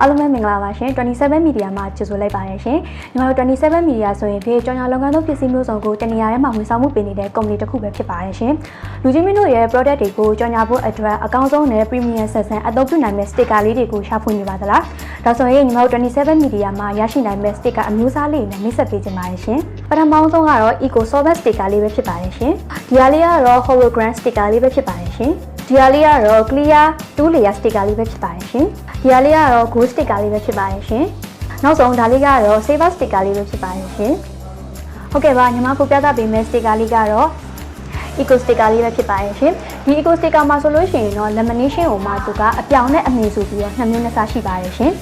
အားလုံးပဲမင်္ဂလာပါရှင်27 media မှာကြိုဆိုလိုက်ပါရရှင်ညီမတို့27 media ဆိုရင်ဒီကြောင်ညာလုပ်ငန်းသုံးပစ္စည်းမျိုးစုံကိုတနေရာထဲမှာဝန်ဆောင်မှုပေးနေတဲ့ company တစ်ခုပဲဖြစ်ပါတယ်ရှင်လူချင်းမင်းတို့ရဲ့ product တွေကိုကြောင်ညာဖို့အတွက်အကောင်းဆုံးနဲ့ premium ဆက်ဆံအသုံးပြုနိုင်မယ့် sticker လေးတွေကိုရှာဖွေနေပါသလားဒါဆိုရင်ညီမတို့27 media မှာရရှိနိုင်မယ့် sticker အမျိုးအစားလေးနဲ့မိတ်ဆက်ပေးချင်ပါတယ်ရှင်ပထမဆုံးကတော့ eco solvent sticker လေးပဲဖြစ်ပါတယ်ရှင်ဒီဟာလေးကတော့ hologram sticker လေးပဲဖြစ်ပါတယ်ရှင်ဒီဟာလေးကတော့ clear 2 layer sticker လေးပဲဖြစ်ပါတယ်ရှင် ဒီဟာလေးကတော့ gold sticker လေးပဲဖြစ်ပါတယ်ရှင်နောက်ဆုံးဒါလေးကတော့ silver sticker လေးပဲဖြစ်ပါတယ်ရှင်ဟုတ်ကဲ့ပါညီမကိုပြသပေးမယ့် sticker လေးကတော့ eco sticker လေးပဲဖြစ်ပါတယ်ရှင်ဒီ eco sticker မှာဆိုလို့ရှိရင်တော့ lamination ကိုမှသူကအပြောင်နဲ့အမြင်ဆိုပြီးတော့နှစ်မျိုးနှစ်စားရှိပါတယ်ရှင်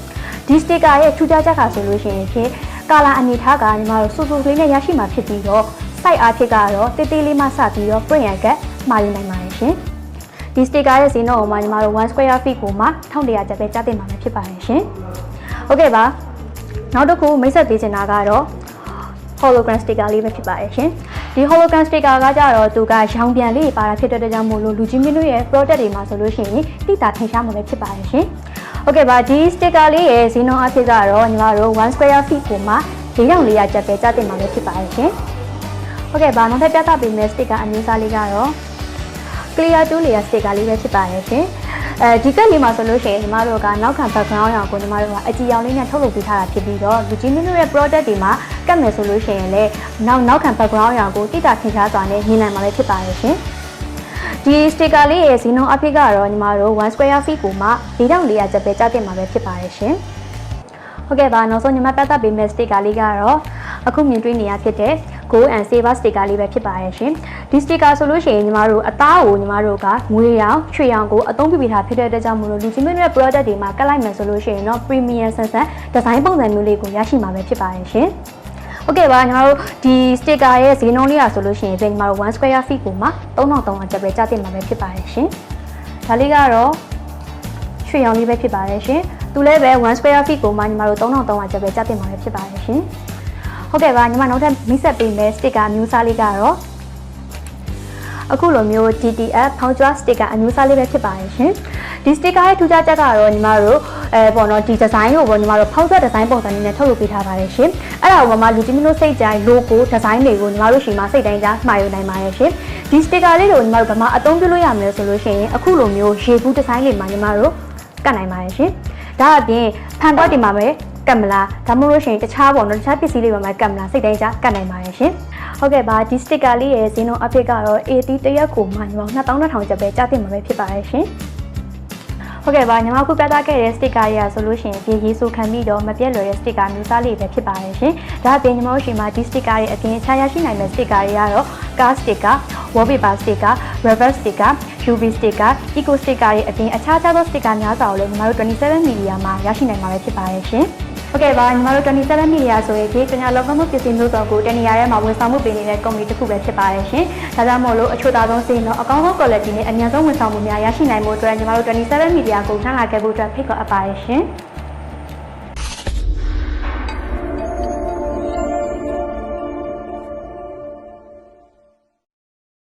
ဒီ sticker ရဲ့ထူးခြားချက်ကဆိုလို့ရှိရင်ဖြင့်ကာလာအနေထားကညီမတို့စူစူလေးနဲ့ရရှိမှာဖြစ်ပြီးတော့ site အားဖြစ်ကတော့တေးသေးလေးမှစပြီးတော့ print ရကမှာယူနိုင်ပါတယ်ရှင် ဒီ sticker ရဲ့ဈေးနှုန်းကိုမှညီမတို့1 square feet ကိုမှ1100ကျပ်ပဲကြားတင်မှာဖြစ်ပါတယ်ရှင်ဟုတ်ကဲ့ပါနောက်တစ်ခုမိတ်ဆက်ပေးချင်တာကတော့ hologram sticker လေးပဲဖြစ်ပါတယ်ရှင်ဒီ hologram sticker ကကြတော့သူကရောင်ပြန်လေးပါတာဖြစ်တဲ့အတွက်ကြောင့်မို့လို့လူကြီးမင်းတို့ရဲ့ product တွေမှာဆိုလို့ရှိရင်တိတာထင်ရှားမှာပဲဖြစ်ပါတယ်ရှင်ဟုတ်ကဲ့ပါဒီ sticker လေးရဲ့ဈေးနှုန်းအဖြစ်ကတော့ညီမတို့1 square feet ကိုမှ4400ကျပ်ပဲကြားတင်မှာပဲဖြစ်ပါတယ်ရှင်ဟုတ်ကဲ့ပါနောက်ထပ်ပြသပေးမယ့် sticker အမျိုးအစားလေးကတော့ clear 2 layer sticker လေးပဲဖြစ်ပါတယ်ရှင်အဲဒီကက်လေးမှာဆိုလို့ရှိရင်ညီမတို့ကနောက်ခံ background ရောင်ကိုညီမတို့ကအကြည်ရောင်လေးနဲ့ထုတ်လုပ်ပေးထားတာဖြစ်ပြီးတော့လူကြီးမင်းတို့ရဲ့ product တွေမှာကတ်မယ်ဆိုလို့ရှိရင်လည်းနောက်နောက်ခံ background ရောင်ကိုတိတာထင်ရှားစွာနဲ့မြင်နိုင်မှာပဲဖြစ်ပါတယ်ရှင်ဒီ sticker လေးရဲ့ဈေးနှုန်းအဖြစ်ကတော့ညီမတို့1 square feet ကိုမှ4400ကျပ်ပဲကြားတင်မှာပဲဖြစ်ပါတယ်ရှင်ဟုတ်ကဲ့ပါနောက်ဆုံးညီမပြသပေးမယ့် sticker လေးကတော့အခုမြင်တွေ့နေရဖြစ်တဲ့ Go and Saver sticker လေးပဲဖြစ်ပါတယ်ရှင်ဒီ sticker ဆိုလို့ရှိရင်ညီမတို့အသားကိုညီမတို့ကငွေရောင်ရွှေရောင်ကိုအသုံးပြုပေးထားဖြစ်တဲ့အတွက်ကြောင့်မလို့လူကြီးမင်းတို့ရဲ့ product တွေမှာကတ်လိုက်မယ်ဆိုလို့ရှိရင်တော့ premium ဆန်ဆန်ဒီဇိုင်းပုံစံမျိုးလေးကိုရရှိမှာပဲဖြစ်ပါတယ်ရှင်ဟုတ်ကဲ့ပါညီမတို့ဒီ sticker ရဲ့ဈေးနှုန်းလေးอ่ะဆိုလို့ရှိရင်ညီမတို့1 square feet ကိုမှ3300ကျပ်ပဲကြားတင်မှာပဲဖြစ်ပါတယ်ရှင်ဒါလေးကတော့ရွှေရောင်လေးပဲဖြစ်ပါတယ်ရှင်သူလည်းပဲ1 square feet ကိုမှညီမတို့3300ကျပ်ပဲကြားတင်မှာပဲဖြစ်ပါတယ်ရှင် ဟုတ်ကဲ့ပါညီမနောက်ထပ်မိတ်ဆက်ပေးမယ် sticker အမျိုးအစားလေးကတော့အခုလိုမျိုး GTF ဖောင်းကျွား sticker အမျိုးအစားလေးပဲဖြစ်ပါတယ်ရှင်ဒီ sticker ရဲ့ထူးခြားချက်ကတော့ညီမတို့အဲပေါ့နော်ဒီ design ကိုပေါ့ညီမတို့ဖောင်းကျွား design ပုံစံလေးနဲ့ထုတ်လုပ်ပေးထားပါတယ်ရှင်အဲ့ဒါကိုမှလူကြီးမျိုးစိတ်ကြိုင် logo design တွေကိုညီမတို့ရှိမှစိတ်တိုင်းကြားမှာယူနိုင်ပါတယ်ရှင်ဒီ sticker လေးကိုညီမတို့ဘာမှအသုံးပြုလို့ရမလဲဆိုလို့ရှိရင်အခုလိုမျိုးရေဘူး design လေးမှာညီမတို့ကတ်နိုင်ပါတယ်ရှင်ဒါအပြင်ဖန်တော့ဒီမှာပဲ ကတ်မလားဒါမှမဟုတ်လို့ရှိရင်တခြားပေါ့နော်တခြားပစ္စည်းလေးပါမှာကတ်မလားစိတ်တိုင်းကြားကတ်နိုင်ပါတယ်ရှင်ဟုတ်ကဲ့ပါဒီ sticker လေးရဲ့ဈေးနှုန်းအဖြစ်ကတော့ AT တရက်ကိုမှညီမ2200ကျပ်ပဲကြားသိမှာပဲဖြစ်ပါတယ်ရှင်ဟုတ်ကဲ့ပါညီမခုပြသခဲ့တဲ့ sticker တွေကဆိုလို့ရှိရင်ဒီရေးဆိုခံပြီးတော့မပြတ်လွယ်တဲ့ sticker မျိုးစားလေးပဲဖြစ်ပါတယ်ရှင်ဒါအပြင်ညီမတို့ရှိမှာဒီ sticker တွေအပြင်အခြားရရှိနိုင်တဲ့ sticker တွေကတော့ car sticker wallpaper sticker reverse sticker UV sticker eco sticker တွေအပြင်အခြားခြားသော sticker များစွာကိုလည်းညီမတို့27 media မှာရရှိနိုင်မှာပဲဖြစ်ပါတယ်ရှင် ဟုတ်ကဲ့ပါညီမတို့27 media ဆိုရင်ဒီကညာလောကမှုပစ္စည်းမျိုးစုံကိုတနေရာထဲမှာဝန်ဆောင်မှုပေးနေတဲ့ company တစ်ခုပဲဖြစ်ပါတယ်ရှင်။ဒါကြောင့်မို့လို့အချို့သားဆုံးစီးတော့အကောင်းဆုံး quality နဲ့အမြန်ဆုံးဝန်ဆောင်မှုများရရှိနိုင်ဖို့အတွက်ညီမတို့27 media ကိုနှာလာခဲ့ဖို့အတွက်ဖိတ်ခေါ်အပ်ပါတယ်ရှင်။